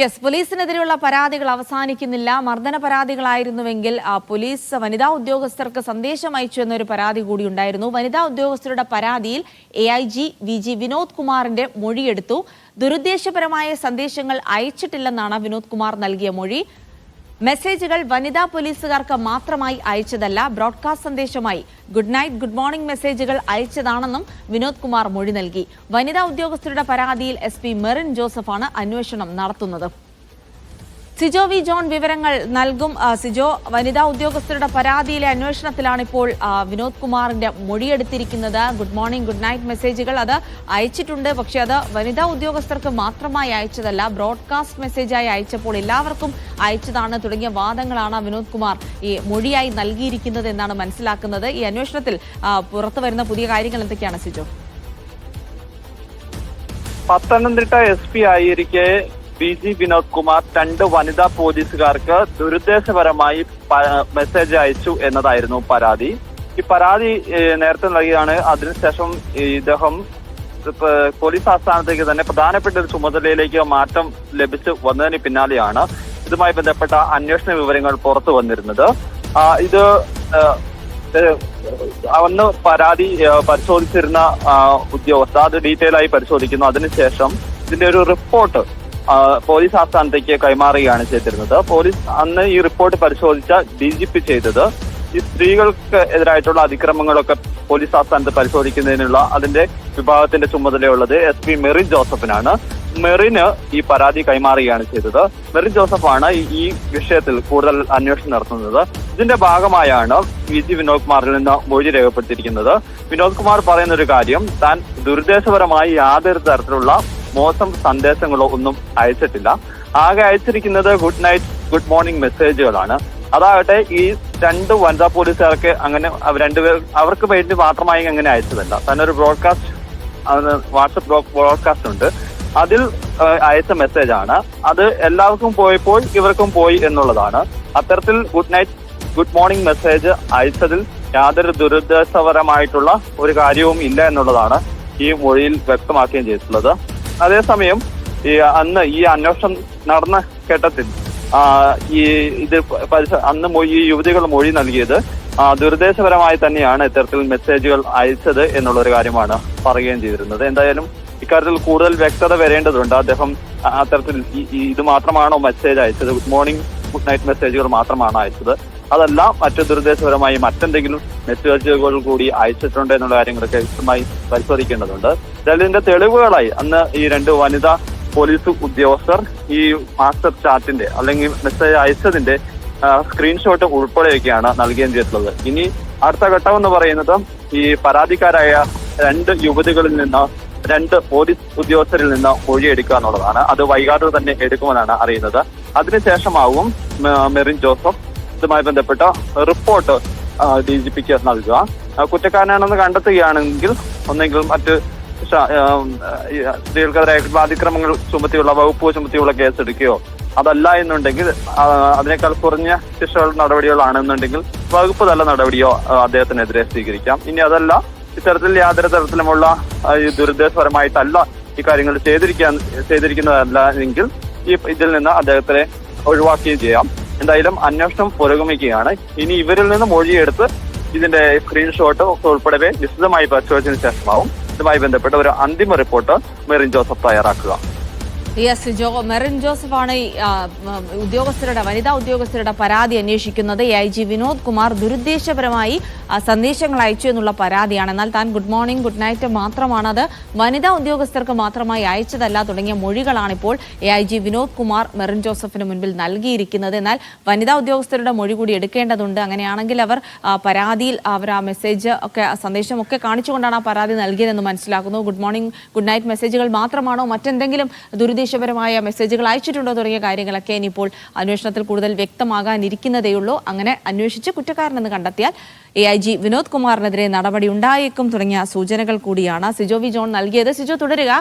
Yes പോലീസിനെതിരെയുള്ള പരാതികൾ അവസാനിക്കുന്നില്ല. മർദ്ദന പരാതികളായിരുന്നുവെങ്കിൽ police വനിതാ ഉദ്യോഗസ്ഥർക്ക് സന്ദേശം അയച്ചു എന്നൊരു പരാതി കൂടി ഉണ്ടായിരുന്നു. വനിതാ ഉദ്യോഗസ്ഥരുടെ പരാതിയിൽ A I G V G Vinod കുമാറിന്റെ മൊഴിയെടുത്തു. ദുരുദ്ദേശപരമായ സന്ദേശങ്ങൾ അയച്ചിട്ടില്ലെന്നാണ് വിനോദ് കുമാർ നൽകിയ മൊഴി. മെസ്സേജുകൾ വനിതാ പോലീസുകാർക്ക് മാത്രമായി അയച്ചതല്ല ബ്രോഡ്കാസ്റ്റ് സന്ദേശമായി. ഗുഡ് നൈറ്റ് ഗുഡ് മോർണിംഗ് മെസ്സേജുകൾ അയച്ചതാണെന്നും വിനോദ് കുമാർ മൊഴി നൽകി. വനിതാ ഉദ്യോഗസ്ഥരുടെ പരാതിയിൽ എസ് പി മെറിൻ ജോസഫാണ് അന്വേഷണം നടത്തുന്നത്. സിജോ വി ജോൺ വിവരങ്ങൾ നൽകും. സിജോ വനിതാ ഉദ്യോഗസ്ഥരുടെ പരാതിയിലെ അന്വേഷണത്തിലാണ് ഇപ്പോൾ വിനോദ് കുമാറിന്റെ മൊഴിയെടുത്തിരിക്കുന്നത്. ഗുഡ് മോർണിംഗ് ഗുഡ് നൈറ്റ് മെസ്സേജുകൾ അത് അയച്ചിട്ടുണ്ട്. പക്ഷേ അത് വനിതാ ഉദ്യോഗസ്ഥർക്ക് മാത്രമായി അയച്ചതല്ല ബ്രോഡ്കാസ്റ്റ് മെസ്സേജായി അയച്ചപ്പോൾ എല്ലാവർക്കും അയച്ചതാണ്. തുടങ്ങിയ വാദങ്ങളാണ് വിനോദ് കുമാർ ഈ മൊഴിയായി നൽകിയിരിക്കുന്നത് എന്നാണ് മനസ്സിലാക്കുന്നത്. ഈ അന്വേഷണത്തിൽ പുറത്തു വരുന്ന പുതിയ കാര്യങ്ങൾ എന്തൊക്കെയാണ് സിജോ? പത്തനംതിട്ട എസ് പി ആയിരിക്കെ ബി ജി വിനോദ് കുമാർ രണ്ട് വനിതാ പോലീസുകാർക്ക് ദുരുദ്ദേശപരമായി മെസ്സേജ് അയച്ചു എന്നതായിരുന്നു പരാതി. ഈ പരാതി നേരത്തെ നൽകിയാണ് അതിനുശേഷം ഇദ്ദേഹം പോലീസ് ആസ്ഥാനത്തേക്ക് തന്നെ പ്രധാനപ്പെട്ട ഒരു ചുമതലയിലേക്ക് മാറ്റം ലഭിച്ചു വന്നതിന് പിന്നാലെയാണ് ഇതുമായി ബന്ധപ്പെട്ട അന്വേഷണ വിവരങ്ങൾ പുറത്തു വന്നിരുന്നത്. ഇത് അന്ന് പരാതി പരിശോധിച്ചിരുന്ന ഉദ്യോഗസ്ഥ അത് ഡീറ്റെയിൽ ആയി പരിശോധിക്കുന്നു. അതിനുശേഷം ഇതിന്റെ ഒരു റിപ്പോർട്ട് പോലീസ് ആസ്ഥാനത്തേക്ക് കൈമാറുകയാണ് ചെയ്തിരുന്നത്. പോലീസ് അന്ന് ഈ റിപ്പോർട്ട് പരിശോധിച്ച ഡി ജി പി ചെയ്തത് ഈ സ്ത്രീകൾക്ക് എതിരായിട്ടുള്ള അതിക്രമങ്ങളൊക്കെ പോലീസ് ആസ്ഥാനത്ത് പരിശോധിക്കുന്നതിനുള്ള അതിന്റെ വിഭാഗത്തിന്റെ ചുമതലയുള്ളത് എസ് പി മെറിൻ ജോസഫിനാണ്. മെറിന് ഈ പരാതി കൈമാറുകയാണ് ചെയ്തത്. മെറിൻ ജോസഫാണ് ഈ- വിഷയത്തിൽ കൂടുതൽ അന്വേഷണം നടത്തുന്നത്. ഇതിന്റെ ഭാഗമായാണ് വി ജി വിനോദ് കുമാറിൽ നിന്ന് മൊഴി രേഖപ്പെടുത്തിയിരിക്കുന്നത്. വിനോദ് കുമാർ പറയുന്ന ഒരു കാര്യം താൻ ദുരുദ്ദേശപരമായി യാതൊരു തരത്തിലുള്ള മോശം സന്ദേശങ്ങളോ ഒന്നും അയച്ചിട്ടില്ല. ആകെ അയച്ചിരിക്കുന്നത് ഗുഡ് നൈറ്റ് ഗുഡ് മോർണിംഗ് മെസ്സേജുകളാണ് അതാകട്ടെ ഈ രണ്ട് വനിതാ പോലീസുകാർക്ക് അങ്ങനെ രണ്ടുപേർ അവർക്ക് വേണ്ടി മാത്രമായി അങ്ങനെ അയച്ചതല്ല. തന്നെ ഒരു ബ്രോഡ്കാസ്റ്റ് വാട്സപ്പ് ബ്രോഡ്കാസ്റ്റ് ഉണ്ട്. അതിൽ അയച്ച മെസ്സേജ് ആണ്. അത് എല്ലാവർക്കും പോയപ്പോൾ ഇവർക്കും പോയി എന്നുള്ളതാണ്. അത്തരത്തിൽ good night good morning message അയച്ചതിൽ യാതൊരു ദുരുദ്ദേശപരമായിട്ടുള്ള ഒരു കാര്യവും ഇല്ല എന്നുള്ളതാണ് ഈ മൊഴിയിൽ വ്യക്തമാക്കുകയും ചെയ്തിട്ടുള്ളത്. അതേസമയം ഈ അന്ന് ഈ അന്വേഷണം നടന്ന ഘട്ടത്തിൽ ഈ ഇത് അന്ന് ഈ യുവതികൾ മൊഴി നൽകിയത് ദുരുദ്ദേശപരമായി തന്നെയാണ് ഇത്തരത്തിൽ മെസ്സേജുകൾ അയച്ചത് എന്നുള്ള ഒരു കാര്യമാണ് പറയുകയും ചെയ്തിരുന്നത്. എന്തായാലും ഇക്കാര്യത്തിൽ കൂടുതൽ വ്യക്തത വരേണ്ടതുണ്ട്. അദ്ദേഹം അത്തരത്തിൽ ഇത് മാത്രമാണോ മെസ്സേജ് അയച്ചത്? ഗുഡ് മോർണിംഗ് ഗുഡ് നൈറ്റ് മെസ്സേജുകൾ മാത്രമാണ് അയച്ചത്. അതല്ല മറ്റു ദുരുദ്ദേശപരമായി മറ്റെന്തെങ്കിലും മെസ്സേജുകൾ കൂടി അയച്ചിട്ടുണ്ട് എന്നുള്ള കാര്യങ്ങളൊക്കെ വ്യക്തമായി പരിശോധിക്കേണ്ടതുണ്ട്. ഇതിന്റെ തെളിവുകളായി അന്ന് ഈ രണ്ട് വനിതാ പോലീസ് ഉദ്യോഗസ്ഥർ ഈ മാസ്റ്റർ ചാറ്റിന്റെ അല്ലെങ്കിൽ മെസ്സേജ് അയച്ചതിന്റെ സ്ക്രീൻഷോട്ട് ഉൾപ്പെടെയൊക്കെയാണ് നൽകുകയും ചെയ്തിട്ടുള്ളത് ഇനി അടുത്ത ഘട്ടം എന്ന് പറയുന്നത് ഈ പരാതിക്കാരായ രണ്ട് യുവതികളിൽ നിന്ന് രണ്ട് പോലീസ് ഉദ്യോഗസ്ഥരിൽ നിന്ന് മൊഴിയെടുക്കുക എന്നുള്ളതാണ്. അത് വൈകാതെ തന്നെ എടുക്കുമെന്നാണ് അറിയുന്നത്. അതിനുശേഷമാവും മെറിൻ ജോസഫ് ഇതുമായി ബന്ധപ്പെട്ട റിപ്പോർട്ട് ഡി ജി പിക്ക് നൽകുക. കുറ്റക്കാരനാണെന്ന് കണ്ടെത്തുകയാണെങ്കിൽ ഒന്നെങ്കിൽ മറ്റ് സ്ത്രീകൾക്കെതിരായിട്ടുള്ള അതിക്രമങ്ങൾ ചുമത്തിയുള്ള വകുപ്പ് ചുമത്തിയുള്ള കേസ് എടുക്കുകയോ അതല്ല എന്നുണ്ടെങ്കിൽ അതിനേക്കാൾ കുറഞ്ഞ ശിക്ഷകൾ നടപടികളാണെന്നുണ്ടെങ്കിൽ വകുപ്പ് തല നടപടിയോ അദ്ദേഹത്തിനെതിരെ സ്വീകരിക്കാം. ഇനി അതല്ല ഇത്തരത്തിൽ യാതൊരു തരത്തിലുമുള്ള ദുരുദ്ദേശപരമായിട്ടല്ല ഈ കാര്യങ്ങൾ ചെയ്തിരിക്കാൻ ചെയ്തിരിക്കുന്നതല്ല എങ്കിൽ ഈ ഇതിൽ നിന്ന് അദ്ദേഹത്തെ ഒഴിവാക്കുകയും ചെയ്യാം. എന്തായാലും അന്വേഷണം പുരോഗമിക്കുകയാണ്. ഇനി ഇവരിൽ നിന്ന് മൊഴിയെടുത്ത് ഇതിന്റെ സ്ക്രീൻഷോട്ട് ഒക്കെ ഉൾപ്പെടെ വിശദമായി പരിശോധിച്ചതിന് ശേഷമാവും. ഇതുമായി ബന്ധപ്പെട്ട ഒരു അന്തിമ റിപ്പോർട്ട് മെറിൻ ജോസഫ് തയ്യാറാക്കുക. യെസ് ജോ മെറിൻ ജോസഫാണ് ഉദ്യോഗസ്ഥരുടെ വനിതാ ഉദ്യോഗസ്ഥരുടെ പരാതി അന്വേഷിക്കുന്നത്. A I G Vinod Kumar ദുരുദ്ദേശപരമായി സന്ദേശങ്ങൾ അയച്ചു എന്നുള്ള പരാതിയാണ്. എന്നാൽ താൻ ഗുഡ് മോർണിംഗ് ഗുഡ് നൈറ്റ് മാത്രമാണ് അത് വനിതാ ഉദ്യോഗസ്ഥർക്ക് മാത്രമായി അയച്ചതല്ല തുടങ്ങിയ മൊഴികളാണ് ഇപ്പോൾ A I G Vinod Kumar Merin ജോസഫിന് മുൻപിൽ നൽകിയിരിക്കുന്നത്. എന്നാൽ വനിതാ ഉദ്യോഗസ്ഥരുടെ മൊഴി കൂടി എടുക്കേണ്ടതുണ്ട്. അങ്ങനെയാണെങ്കിൽ അവർ പരാതിയിൽ അവർ ആ മെസ്സേജ് ഒക്കെ ആ സന്ദേശമൊക്കെ കാണിച്ചുകൊണ്ടാണ് ആ പരാതി നൽകിയതെന്ന് മനസ്സിലാക്കുന്നു. ഗുഡ് മോർണിംഗ് ഗുഡ് നൈറ്റ് മെസ്സേജുകൾ മാത്രമാണോ മറ്റെന്തെങ്കിലും ദുരുദ്ദേശപരമായ മെസ്സേജുകൾ അയച്ചിട്ടുണ്ടോ തുടങ്ങിയ കാര്യങ്ങളൊക്കെ ഇനിയിപ്പോൾ അന്വേഷണത്തിൽ കൂടുതൽ വ്യക്തമാകാനിരിക്കുന്നതേയുള്ളൂ. അങ്ങനെ അന്വേഷിച്ച് കുറ്റക്കാരനെന്ന് കണ്ടെത്തിയാൽ എ ഐ ജി വിനോദ് കുമാറിനെതിരെ നടപടി ഉണ്ടായേക്കും തുടങ്ങിയ സൂചനകൾ കൂടിയാണ് സിജോ വി ജോൺ നൽകിയത്. സിജോ തുടരുക.